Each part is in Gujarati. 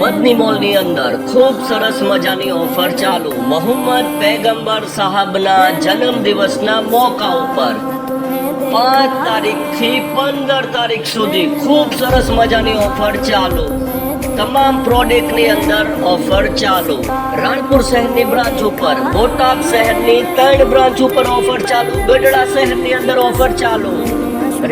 મદની મોલની અંદર ખૂબ સરસ મજાની ઓફર ચાલુ. મોહમ્મદ પેગંબર સાહેબના જન્મ દિવસના મોકા ઉપર. પાંચ તારીખથી પંદર તારીખ સુધી ખૂબ સરસ મજાની ઓફર ચાલુ. તમામ પ્રોડક્ટની અંદર ઓફર ચાલુ. રાણપુર શહેરની બ્રાન્ચ ઉપર, બોટાદ શહેરની ત્રણ બ્રાન્ચ ઉપર ઓફર ચાલુ. ગઢડા શહેરની અંદર ઓફર ચાલુ.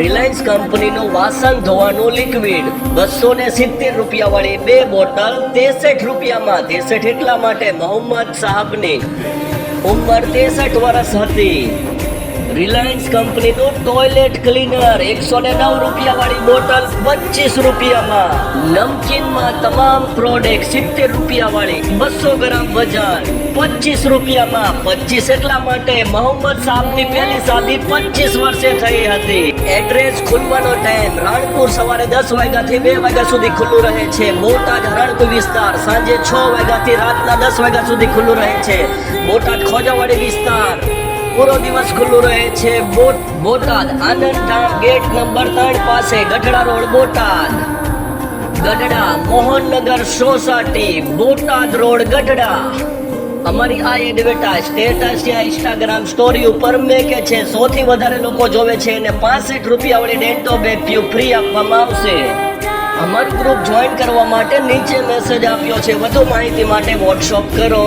રિલાયન્સ કંપનીનું વાસણ ધોવાનું લિક્વિડ. બસો ને સિત્તેર રૂપિયા વાળી બે બોટલ ત્રેસઠ રૂપિયામાં. ત્રેસઠ એટલા માટે મોહમ્મદ સાહબની ઉંમર ત્રેસઠ વર્ષ હતી. રિલાયન્સ કંપનીનું ટોયલેટ ક્લીનર એકસો ને નવ રૂપિયા વાળી બોટલ પચીસ રૂપિયામાં. નમકીનમાં તમામ પ્રોડક્ટ સિત્તેર રૂપિયા વાળી બસો ગ્રામ વજન પચીસ રૂપિયામાં. પચીસ એટલા માટે મોહમ્મદ સાહેબની પહેલી શાદી પચીસ વર્ષે થઈ હતી. એડ્રેસ ખુલવાનો ટાઈમ રાણપુર સવારે દસ વાગ્યાથી બે વાગ્યા સુધી ખુલ્લું રહે છે. બોટાદ રાણપુર વિસ્તાર સાંજે છ વાગ્યાથી રાતના દસ વાગ્યા સુધી ખુલ્લું રહે છે. બોટાદ ખોજાવાડી વિસ્તાર પૂરો દિવસ ખુલ્લું રહે છે બોટ બોટાદ આનંદ ધામ ગેટ નંબર ત્રણ પાસે Gadhada road, Botad. Gadhada Mohannagar society, Botad road, Gadhada. અમારી આ એડવર્ટાઇઝ સ્ટેટસ યા ઇન્સ્ટાગ્રામ સ્ટોરી ઉપર મેં કે છે, સૌથી વધારે લોકો જોવે છે અને પાસઠ રૂપિયા વાળી ડેન્ટો બેગ ટ્યુબ ફ્રી આપવામાં આવશે. અમારું ગ્રુપ જોઈન કરવા માટે નીચે મેસેજ આપ્યો છે, વધુ માહિતી માટે વોટ્સઅપ કરો.